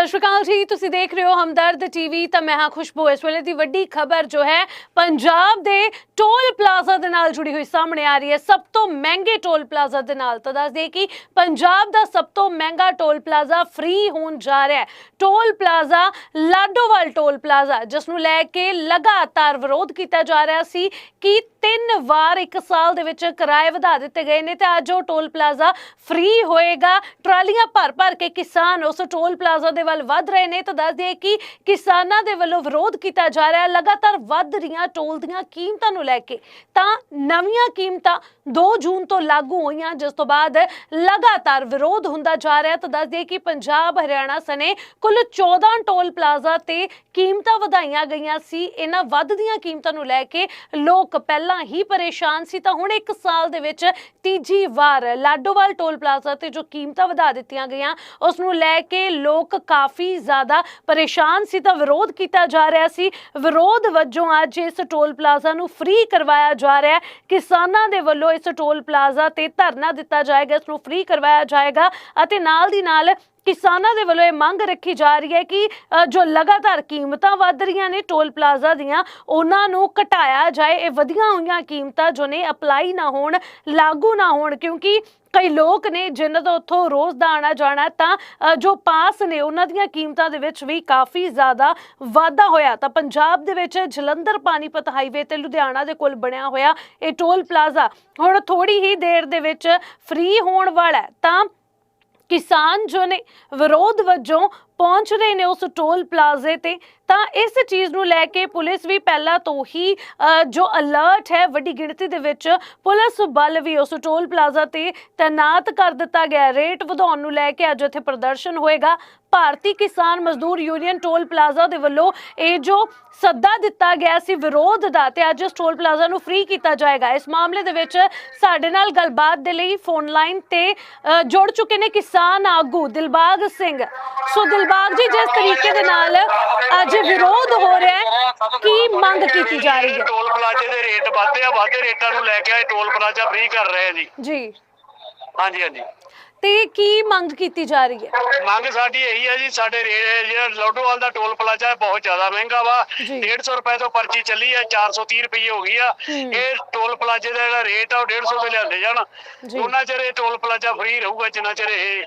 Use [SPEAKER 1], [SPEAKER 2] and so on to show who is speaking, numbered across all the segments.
[SPEAKER 1] ਸਤਿ ਸ਼੍ਰੀ ਅਕਾਲ ਜੀ। ਤੁਸੀਂ ਦੇਖ ਰਹੇ ਹੋ ਹਮਦਰਦ ਟੀਵੀ। ਤਾਂ ਮੈਂ ਹਾਂ ਖੁਸ਼ਬੂ। ਇਸ ਵੇਲੇ ਦੀ ਵੱਡੀ ਖਬਰ ਜੋ ਹੈ, ਪੰਜਾਬ ਦੇ ਟੋਲ ਪਲਾਜ਼ਾ ਦੇ ਨਾਲ ਜੁੜੀ ਹੋਈ ਸਾਹਮਣੇ ਆ ਰਹੀ ਹੈ। ਸਭ ਤੋਂ ਮਹਿੰਗੇ ਟੋਲ ਪਲਾਜ਼ਾ ਦੇ ਨਾਲ ਤਾਂ ਦੱਸ ਦਈਏ ਕਿ ਪੰਜਾਬ ਦਾ ਸਭ ਤੋਂ ਮਹਿੰਗਾ ਟੋਲ ਪਲਾਜ਼ਾ ਫ੍ਰੀ ਹੋਣ ਜਾ ਰਿਹਾ ਹੈ। Toll plaza Ladowal toll plaza, ਜਿਸ ਨੂੰ ਲੈ ਕੇ ਲਗਾਤਾਰ ਵਿਰੋਧ ਕੀਤਾ ਜਾ ਰਿਹਾ ਸੀ ਕਿ ਤਿੰਨ ਵਾਰ ਇੱਕ ਸਾਲ ਦੇ ਵਿੱਚ ਕਿਰਾਏ ਵਧਾ ਦਿੱਤੇ ਗਏ ਨੇ ਤੇ ਅੱਜ ਉਹ ਟੋਲ ਪਲਾਜ਼ਾ ਫ੍ਰੀ ਹੋਏਗਾ। ਟਰਾਲੀਆਂ ਭਰ ਭਰ ਕੇ ਕਿਸਾਨ ਉਸ ਟੋਲ ਪਲਾਜ਼ਾ ਦੇ ਵੱਲ ਵੱਧ ਰਹੇ ਨੇ ਤਾਂ ਦੱਸ ਦਈਏ ਕਿ ਕਿਸਾਨਾਂ ਦੇ ਵੱਲੋਂ ਵਿਰੋਧ ਕੀਤਾ ਜਾ ਰਿਹਾ ਹੈ। ਲਗਾਤਾਰ ਵੱਧ ਰਹੀਆਂ ਟੋਲ ਦੀਆਂ ਕੀਮਤਾਂ ਨੂੰ ਲੈ ਕੇ। ਤਾਂ ਨਵੀਆਂ ਕੀਮਤਾਂ 2 ਜੂਨ ਤੋਂ ਲਾਗੂ ਹੋਈਆਂ, ਜਿਸ ਤੋਂ ਬਾਅਦ ਲਗਾਤਾਰ ਵਿਰੋਧ ਹੁੰਦਾ ਜਾ ਰਿਹਾ ਤਾਂ ਦੱਸ ਦਈਏ ਕਿ ਪੰਜਾਬ, ਹਰਿਆਣਾ ਸਨੇ ਕੁੱਲ 14 ਟੋਲ ਪਲਾਜ਼ਾ ਤੇ ਕੀਮਤਾਂ ਵਧਾਈਆਂ ਗਈਆਂ ਸੀ। ਇਹਨਾਂ ਵੱਧਦੀਆਂ ਕੀਮਤਾਂ ਨੂੰ ਲੈ ਕੇ ਲੋਕ ਪਹਿਲਾਂ ਹੀ ਪਰੇਸ਼ਾਨ ਸੀ। ਤਾਂ ਹੁਣ ਇੱਕ ਸਾਲ ਦੇ ਵਿੱਚ ਤੀਜੀ ਵਾਰ ਲਾਡੋਵਾਲ ਟੋਲ ਪਲਾਜ਼ਾ ਤੇ ਜੋ ਕੀਮਤਾਂ ਵਧਾ ਦਿੱਤੀਆਂ ਗਈਆਂ, ਉਸ ਨੂੰ ਲੈ ਕੇ ਲੋਕ ਕਾਫੀ ਜ਼ਿਆਦਾ ਪਰੇਸ਼ਾਨ ਸੀ, ਤਾਂ ਵਿਰੋਧ ਕੀਤਾ ਜਾ ਰਿਹਾ ਸੀ। ਵਿਰੋਧ ਵਜੋਂ ਅੱਜ ਇਸ ਟੋਲ ਪਲਾਜ਼ਾ ਨੂੰ ਫ੍ਰੀ ਕਰਵਾਇਆ ਜਾ ਰਿਹਾ ਹੈ। ਕਿਸਾਨਾਂ ਦੇ ਵੱਲੋਂ ਇਸ ਟੋਲ ਪਲਾਜ਼ਾ ਤੇ ਧਰਨਾ ਦਿੱਤਾ ਜਾਏਗਾ, ਇਸ ਨੂੰ ਫ੍ਰੀ ਕਰਵਾਇਆ ਜਾਏਗਾ ਅਤੇ ਨਾਲ ਦੀ ਨਾਲ ਕਿਸਾਨਾਂ ਦੇ ਵੱਲੋਂ ਇਹ ਮੰਗ ਰੱਖੀ ਜਾ ਰਹੀ ਹੈ ਕਿ ਜੋ ਲਗਾਤਾਰ ਕੀਮਤਾਂ ਵੱਧ ਰਹੀਆਂ ਨੇ ਟੋਲ ਪਲਾਜ਼ਾ ਦੀਆਂ, ਉਹਨਾਂ ਨੂੰ ਘਟਾਇਆ ਜਾਏ। ਇਹ ਵਧੀਆਂ ਹੋਈਆਂ ਕੀਮਤਾਂ ਜੋ ਨੇ ਅਪਲਾਈ ਨਾ ਹੋਣ, ਲਾਗੂ ਨਾ ਹੋਣ, ਕਿਉਂਕਿ ਕਈ ਲੋਕ ਨੇ ਜਿਨ੍ਹਾਂ ਦਾ ਉੱਥੋਂ ਰੋਜ਼ ਦਾ ਆਣਾ ਜਾਣਾ ਤਾਂ ਜੋ ਪਾਸ ਨੇ, ਉਹਨਾਂ ਦੀਆਂ ਕੀਮਤਾਂ ਦੇ ਵਿੱਚ ਵੀ ਕਾਫੀ ਜ਼ਿਆਦਾ ਵਾਧਾ ਹੋਇਆ। ਤਾਂ ਪੰਜਾਬ ਦੇ ਵਿੱਚ ਜਲੰਧਰ ਪਾਣੀਪਤ ਹਾਈਵੇ ਤੇ ਲੁਧਿਆਣਾ ਦੇ ਕੋਲ ਬਣਿਆ ਹੋਇਆ ਇਹ ਟੋਲ ਪਲਾਜ਼ਾ ਹੁਣ ਥੋੜੀ ਹੀ ਦੇਰ ਦੇ ਵਿੱਚ ਫ੍ਰੀ ਹੋਣ ਵਾਲਾ ਤਾਂ ਕਿਸਾਨ ਜੋ ਨੇ ਵਿਰੋਧ ਵਜੋਂ ਪਹੁੰਚ ਰਹੇ ਨੇ ਉਸ ਟੋਲ ਪਲਾਜ਼ੇ ਤੇ, ਤਾਂ ਇਸ ਚੀਜ਼ ਨੂੰ ਲੈ ਕੇ ਪੁਲਿਸ ਵੀ ਪਹਿਲਾਂ ਤੋਂ ਹੀ ਜੋ ਅਲਰਟ ਹੈ ਵੱਡੀ ਗਿਣਤੀ ਦੇ ਵਿੱਚ, ਪੁਲਿਸ ਬਲ ਵੀ ਉਸ ਟੋਲ ਪਲਾਜ਼ਾ ਤੇ ਤਾਇਨਾਤ ਕਰ ਦਿੱਤਾ ਗਿਆ। ਰੇਟ ਵਧਾਉਣ ਨੂੰ ਲੈ ਕੇ ਅੱਜ ਇੱਥੇ ਪ੍ਰਦਰਸ਼ਨ ਹੋਏਗਾ। ਭਾਰਤੀ ਕਿਸਾਨ ਮਜ਼ਦੂਰ ਯੂਨੀਅਨ ਟੋਲ ਪਲਾਜ਼ਾ ਦੇ ਵੱਲੋਂ ਇਹ ਜੋ ਸੱਦਾ ਦਿੱਤਾ ਗਿਆ ਸੀ ਵਿਰੋਧ ਦਾ, ਤੇ ਅੱਜ ਇਸ ਟੋਲ ਪਲਾਜ਼ਾ ਨੂੰ ਫ੍ਰੀ ਕੀਤਾ ਜਾਏਗਾ। ਇਸ ਮਾਮਲੇ ਦੇ ਵਿੱਚ ਸਾਡੇ ਨਾਲ ਗੱਲਬਾਤ ਦੇ ਲਈ ਫੋਨ ਲਾਈਨ ਤੇ ਜੁੜ ਚੁੱਕੇ ਨੇ ਕਿਸਾਨ ਆਗੂ ਦਿਲਬਾਗ ਸਿੰਘ। ਸੋ ਦਿਲਬਾਗ ਜੀ ਜਿਸ ਤਰੀਕੇ ਦੇ ਨਾਲ ਅੱਜ ਵਿਰੋਧ ਹੋ ਰਿਹਾ ਹੈ ਕੀ ਮੰਗ ਕੀਤੀ ਜਾ ਰਹੀ ਹੈ?
[SPEAKER 2] ਟੋਲ ਪਲਾਜ਼ੇ ਦੇ ਰੇਟ ਵੱਧਦੇ ਆ ਵਾਧੇ ਰੇਟਾਂ ਨੂੰ ਲੈ ਕੇ ਇਹ ਟੋਲ ਪਲਾਜ਼ਾ ਫ੍ਰੀ ਕਰ ਰਹੇ ਆ ਜੀ।
[SPEAKER 1] ਜੀ।
[SPEAKER 2] ਹਾਂਜੀ ਹਾਂਜੀ।
[SPEAKER 1] ਤੇ ਕੀ ਮੰਗ ਕੀਤੀ ਜਾ ਰਹੀ ਹੈ?
[SPEAKER 2] ਮੰਗ ਸਾਡੀ ਇਹੀ ਹੈ ਜੀ ਸਾਡੇ ਜਿਹੜਾ ਲੋਡੋਵਾਲ ਦਾ ਟੋਲ ਪਲਾਜ਼ਾ ਹੈ ਬਹੁਤ ਜ਼ਿਆਦਾ ਮਹਿੰਗਾ ਵਾ।
[SPEAKER 1] ਜੀ।
[SPEAKER 2] 150 ਰੁਪਏ ਤੋਂ ਪਰਚੀ ਚੱਲੀ ਹੈ 430 ਰੁਪਏ ਹੋ ਗਈ ਆ। ਇਹ ਟੋਲ ਪਲਾਜ਼ੇ ਦਾ ਜਿਹੜਾ ਰੇਟ ਆ ਉਹ 150 ਤੇ ਲਿਆਂਦੇ ਜਾਣ। ਉਹਨਾਂ ਚਿਰ ਇਹ ਟੋਲ ਪਲਾਜ਼ਾ ਫ੍ਰੀ ਰਹੂਗਾ ਜਿੰਨਾ ਚਿਰ ਇਹ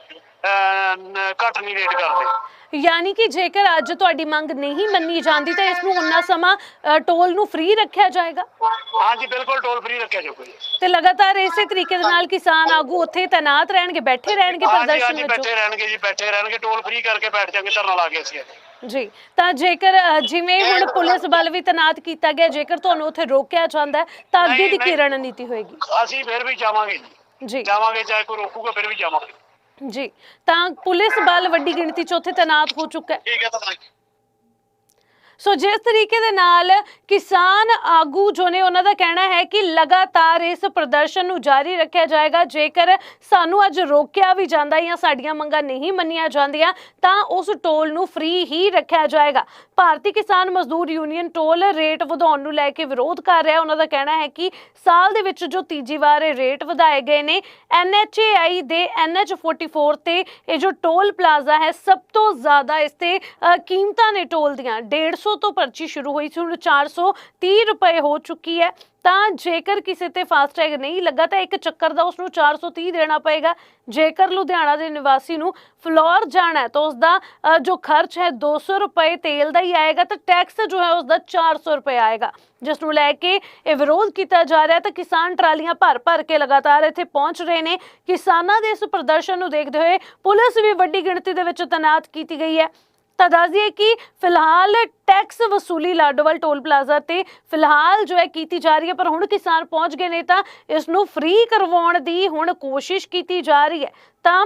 [SPEAKER 2] ਘੱਟ ਨਹੀਂ ਰੇਟ ਕਰਦੇ।
[SPEAKER 1] ਯਾਨੀ ਕਿ ਜੇਕਰ ਅੱਜ ਤੁਹਾਡੀ ਮੰਗ ਨਹੀਂ ਮੰਨੀ ਜਾਂਦੀ ਤਾਂ ਇਸ ਨੂੰ ਉਨਾ ਸਮਾਂ ਅ, ਟੋਲ ਨੂੰ ਫ੍ਰੀ ਰੱਖਿਆ ਜਾਏਗਾ?
[SPEAKER 2] ਹਾਂਜੀ ਬਿਲਕੁਲ ਟੋਲ ਫ੍ਰੀ ਰੱਖਿਆ ਜਾਊਗਾ ਜੀ।
[SPEAKER 1] ਤੇ ਲਗਾਤਾਰ ਇਸੇ ਤਰੀਕੇ ਦੇ ਨਾਲ ਕਿਸਾਨ ਆਗੂ ਉੱਥੇ ਤਾਇਨਾਤ ਰਹਿਣਗੇ ਬੈਠੇ ਰਹਿਣਗੇ
[SPEAKER 2] ਹਾਂਜੀ
[SPEAKER 1] ਪ੍ਰਦਰਸ਼ਨ
[SPEAKER 2] ਹਾਂਜੀ
[SPEAKER 1] ਵਿੱਚ?
[SPEAKER 2] ਬੈਠੇ ਰਹਿਣਗੇ ਜੀ ਬੈਠੇ ਰਹਿਣਗੇ ਟੋਲ ਫ੍ਰੀ ਕਰਕੇ ਬੈਠ ਜਾਣਗੇ ਧਰਨਾ ਲਾ ਕੇ ਅਸੀਂ।
[SPEAKER 1] ਜੀ ਤਾਂ ਜੇਕਰ ਅ, ਜਿਵੇਂ ਹੁਣ ਪੁਲਿਸ ਬਲ ਵੀ ਤਾਇਨਾਤ ਕੀਤਾ ਗਿਆ ਜੇਕਰ ਤੁਹਾਨੂੰ ਉੱਥੇ ਰੋਕਿਆ ਜਾਂਦਾ ਹੈ, ਤਾਂ ਅੱਗੇ ਦੀ ਕੀ। ਰਣਨੀਤੀ ਹੋਏਗੀ?
[SPEAKER 2] ਅਸੀਂ ਫਿਰ ਵੀ ਜਾਵਾਂਗੇ ਜੀ।
[SPEAKER 1] ਜੀ।
[SPEAKER 2] ਜਾਵਾਂਗੇ ਚਾਹੇ ਕੋਈ ਰੋਕੂਗਾ ਫਿਰ ਵੀ ਜਾਵਾਂਗੇ।
[SPEAKER 1] ਜੀ, ਤਾਂ ਪੁਲਿਸ ਬਲ ਵੱਡੀ ਗਿਣਤੀ 'ਚ ਉੱਥੇ ਤੈਨਾਤ ਹੋ ਚੁੱਕਾ ਹੈ।
[SPEAKER 2] ਠੀਕ ਹੈ ਤਾਂ
[SPEAKER 1] ਸੋ ਜਿਸ ਤਰੀਕੇ ਦੇ ਨਾਲ ਕਿਸਾਨ ਆਗੂ ਜੋ ਨੇ ਉਹਨਾਂ ਦਾ ਕਹਿਣਾ ਹੈ ਕਿ ਲਗਾਤਾਰ ਇਸ ਪ੍ਰਦਰਸ਼ਨ ਨੂੰ ਜਾਰੀ ਰੱਖਿਆ ਜਾਏਗਾ, ਜੇਕਰ ਸਾਨੂੰ ਅੱਜ ਰੋਕਿਆ ਵੀ ਜਾਂਦਾ ਜਾਂ ਸਾਡੀਆਂ ਮੰਗਾਂ ਨਹੀਂ ਮੰਨੀਆਂ ਜਾਂਦੀਆਂ, ਤਾਂ ਉਸ ਟੋਲ ਨੂੰ ਫ੍ਰੀ ਹੀ ਰੱਖਿਆ ਜਾਏਗਾ। ਭਾਰਤੀ ਕਿਸਾਨ ਮਜ਼ਦੂਰ ਯੂਨੀਅਨ ਟੋਲ ਰੇਟ ਵਧਾਉਣ ਨੂੰ ਲੈ ਕੇ ਵਿਰੋਧ ਕਰ ਰਿਹਾ। ਉਹਨਾਂ ਦਾ ਕਹਿਣਾ ਹੈ ਕਿ ਸਾਲ ਦੇ ਵਿੱਚ ਜੋ ਤੀਜੀ ਵਾਰ ਇਹ ਰੇਟ ਵਧਾਏ ਗਏ ਨੇ NHAI ਦੇ NH44 ਤੇ ਇਹ ਜੋ ਟੋਲ ਪਲਾਜ਼ਾ ਹੈ, ਸਭ ਤੋਂ ਜ਼ਿਆਦਾ ਇਸ ਤੇ ਕੀਮਤਾਂ ਨੇ ਟੋਲ ਦੀਆਂ। 150 ਤੋਂ ਪਰਚੀ ਸ਼ੁਰੂ ਹੋਈ ਸੀ ਹੁਣ 430 ਰੁਪਏ ਹੋ ਚੁੱਕੀ ਹੈ ਤਾਂ ਜੇਕਰ ਕਿਸੇ ਤੇ ਫਾਸਟੈਗ ਨਹੀਂ ਲੱਗਾ ਤਾਂ ਇੱਕ ਚੱਕਰ ਦਾ ਉਸ ਨੂੰ 430 ਦੇਣਾ ਪਏਗਾ ਜੇਕਰ ਲੁਧਿਆਣਾ ਦੇ ਨਿਵਾਸੀ ਨੂੰ ਫਲੋਰ ਜਾਣਾ ਤਾਂ ਉਸ ਦਾ ਜੋ ਖਰਚ ਹੈ 200 ਰੁਪਏ ਤੇਲ ਦਾ ਹੀ ਆਏਗਾ ਤਾਂ ਟੈਕਸ ਜੋ ਹੈ ਉਸ ਦਾ 400 ਰੁਪਏ ਆਏਗਾ ਜਿਸ ਨੂੰ ਲੈ ਕੇ ਇਹ ਵਿਰੋਧ ਕੀਤਾ ਜਾ ਰਿਹਾ ਹੈ ਤਾਂ ਕਿਸਾਨ ਟਰਾਲੀਆਂ ਭਰ ਭਰ ਕੇ ਲਗਾਤਾਰ ਇੱਥੇ ਪਹੁੰਚ ਰਹੇ ਨੇ ਕਿਸਾਨਾਂ ਦੇ ਇਸ ਪ੍ਰਦਰਸ਼ਨ ਨੂੰ ਦੇਖਦੇ ਹੋਏ ਪੁਲਿਸ ਵੀ ਵੱਡੀ ਗਿਣਤੀ ਦੇ ਵਿੱਚ ਤੈਨਾਤ ਕੀਤੀ ਗਈ ਹੈ ਤਾਂ ਦੱਸ ਦਈਏ ਕਿ ਫਿਲਹਾਲ ਟੈਕਸ ਵਸੂਲੀ ਲਾਡੋਵਾਲ ਟੋਲ ਪਲਾਜ਼ਾ ਤੇ ਫਿਲਹਾਲ ਜੋ ਹੈ ਕੀਤੀ ਜਾ ਰਹੀ ਹੈ, ਪਰ ਹੁਣ ਕਿਸਾਨ ਪਹੁੰਚ ਗਏ ਨੇ ਤਾਂ ਇਸ ਨੂੰ ਫ੍ਰੀ ਕਰਵਾਉਣ ਦੀ ਹੁਣ ਕੋਸ਼ਿਸ਼ ਕੀਤੀ ਜਾ ਰਹੀ ਹੈ। ਤਾਂ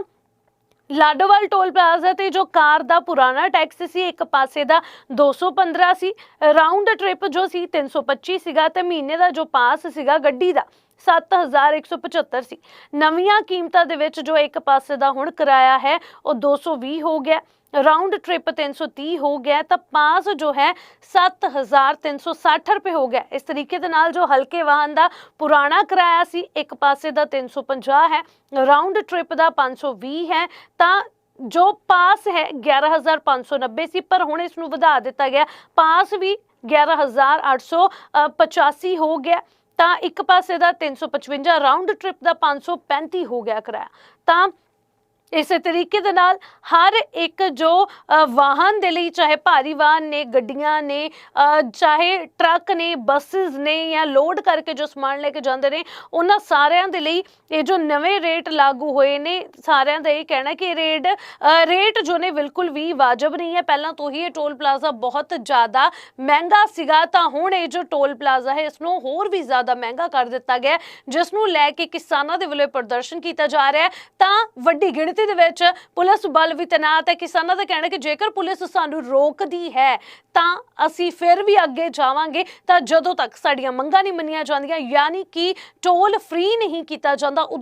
[SPEAKER 1] ਲਾਡੋਵਾਲ ਟੋਲ ਪਲਾਜ਼ਾ ਤੇ ਜੋ ਕਾਰ ਦਾ ਪੁਰਾਣਾ ਟੈਕਸ ਸੀ, ਇੱਕ ਪਾਸੇ ਦਾ 215 ਸੀ ਰਾਉਂਡ ਟ੍ਰਿਪ ਜੋ ਸੀ 325 ਸੀਗਾ ਤੇ ਮਹੀਨੇ ਦਾ ਜੋ ਪਾਸ ਸੀਗਾ ਗੱਡੀ ਦਾ। 7175 ਸੀ ਨਵੀਆਂ ਕੀਮਤਾਂ ਦੇ ਵਿੱਚ ਜੋ ਇੱਕ ਪਾਸੇ ਦਾ ਹੁਣ ਕਿਰਾਇਆ ਹੈ, ਉਹ 220 ਹੋ ਗਿਆ। ਰਾਉਂਡ ਟ੍ਰਿਪ 330 ਹੋ ਗਿਆ, ਤਾਂ ਪਾਸ ਜੋ ਹੈ 7360 ਰੁਪਏ ਹੋ ਗਿਆ। ਇਸ ਤਰੀਕੇ ਦੇ ਨਾਲ ਜੋ ਹਲਕੇ ਵਾਹਨ ਦਾ ਪੁਰਾਣਾ ਕਿਰਾਇਆ ਸੀ, ਇੱਕ ਪਾਸੇ ਦਾ 350 ਹੈ। ਰਾਉਂਡ ਟ੍ਰਿਪ ਦਾ 520 ਹੈ, ਤਾਂ ਜੋ ਪਾਸ ਹੈ 11590 ਸੀ ਪਰ ਹੁਣ ਇਸ ਨੂੰ ਵਧਾ ਦਿੱਤਾ ਗਿਆ। ਪਾਸ ਵੀ 11885 ਹੋ ਗਿਆ। ਤਾਂ ਇੱਕ ਪਾਸੇ ਦਾ 355 ਰਾਉਂਡ ਟ੍ਰਿਪ ਦਾ 535 ਹੋ ਗਿਆ ਕਿਰਾਇਆ। ਤਾਂ ਇਸੇ ਤਰੀਕੇ ਦੇ ਨਾਲ ਹਰ ਇੱਕ ਜੋ ਵਾਹਨ ਦੇ ਲਈ ਚਾਹੇ ਭਾਰੀ ਵਾਹਨ ਨੇ, ਗੱਡੀਆਂ ਨੇ ਚਾਹੇ ਟਰੱਕ ਨੇ, ਬੱਸਸ ਨੇ ਜਾਂ ਲੋਡ ਕਰਕੇ ਜੋ ਸਮਾਨ ਲੈ ਕੇ ਜਾਂਦੇ ਨੇ, ਉਹਨਾਂ ਸਾਰਿਆਂ ਦੇ ਲਈ ਇਹ ਜੋ ਨਵੇਂ ਰੇਟ ਲਾਗੂ ਹੋਏ ਨੇ, ਸਾਰਿਆਂ ਦਾ ਇਹ ਕਹਿਣਾ ਕਿ ਰੇਟ ਰੇਟ ਜੋ ਨੇ ਬਿਲਕੁਲ ਵੀ ਵਾਜਬ ਨਹੀਂ ਹੈ। ਪਹਿਲਾਂ ਤੋਂ ਹੀ ਇਹ ਟੋਲ ਪਲਾਜ਼ਾ ਬਹੁਤ ਜ਼ਿਆਦਾ ਮਹਿੰਗਾ ਸੀਗਾ, ਤਾਂ ਹੁਣ ਇਹ ਜੋ ਟੋਲ ਪਲਾਜ਼ਾ ਹੈ ਇਸ ਨੂੰ ਹੋਰ ਵੀ ਜ਼ਿਆਦਾ ਮਹਿੰਗਾ ਕਰ ਦਿੱਤਾ ਗਿਆ ਜਿਸ ਨੂੰ ਲੈ ਕੇ ਕਿਸਾਨਾਂ ਦੇ ਵੱਲੋਂ ਪ੍ਰਦਰਸ਼ਨ ਕੀਤਾ ਜਾ ਰਿਹਾ ਹੈ। ਤਾਂ ਵੱਡੀ ਗਿਣਤੀ ਦੇ ਵਿੱਚ ਪੁਲਿਸ ਬਲ ਵੀ ਤੈਨਾਤ ਹੈ। ਕਿਸਾਨਾਂ ਦਾ ਕਹਿਣਾ ਕਿ ਜੇਕਰ ਪੁਲਿਸ ਸਾਨੂੰ ਰੋਕਦੀ ਹੈ, ਤਾਂ ਅਸੀਂ ਫਿਰ ਵੀ ਅੱਗੇ ਜਾਵਾਂਗੇ। ਤਾਂ ਜਦੋਂ ਤੱਕ ਸਾਡੀਆਂ ਮੰਗਾਂ ਨਹੀਂ ਮੰਨੀਆਂ ਜਾਂਦੀਆਂ, ਯਾਨੀ ਕਿ ਟੋਲ ਫ੍ਰੀ ਨਹੀਂ ਕੀਤਾ ਜਾਂਦਾ, ਉਦੋਂ